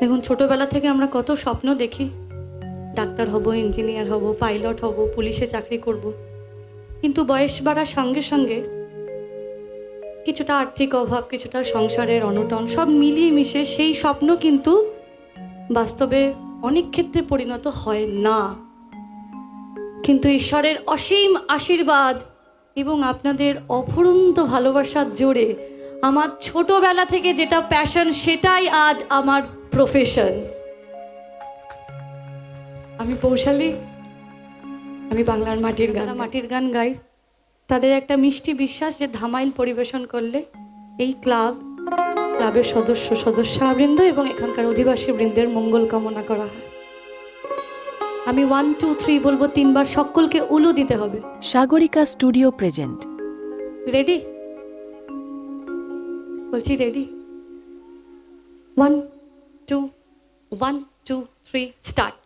দেখুন, ছোটবেলা থেকে আমরা কত স্বপ্ন দেখি। ডাক্তার হব, ইঞ্জিনিয়ার হব, পাইলট হব, পুলিশে চাকরি করব। কিন্তু বয়স বাড়ার সঙ্গে সঙ্গে কিছুটা আর্থিক অভাব, কিছুটা সংসারের অনটন, সব মিলিয়ে মিশে সেই স্বপ্ন কিন্তু বাস্তবে অনেক ক্ষেত্রে পরিণত হয় না। কিন্তু ঈশ্বরের অসীম আশীর্বাদ এবং আপনাদের অফুরন্ত ভালোবাসার জোরে আমার ছোটবেলা থেকে যেটা প্যাশন সেটাই আজ আমার প্রফেশন আমি পৌশালী আমি বাংলার মাটির গান মাটির গান গাই। তাদের একটা মিষ্টি বিশ্বাস যে ধামাইল পরিবেশন করলে এই ক্লাব ক্লাবের সদস্য সদস্যবৃন্দ এবং এখানকার অধিবাসী বৃন্দের মঙ্গল কামনা করা হয়। আমি ওয়ান টু থ্রি বলব তিনবার সকলকে উলু দিতে হবে। Sagarika studio present. রেডি বলছি ready one two one two three start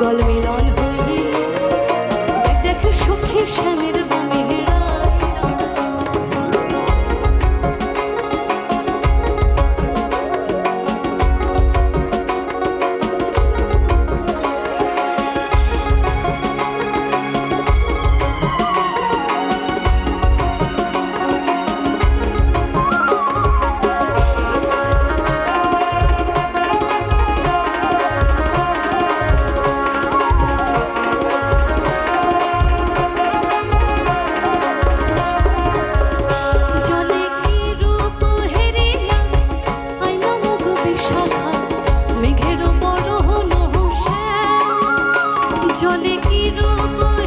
যুগল মিলন জলে কি রূপ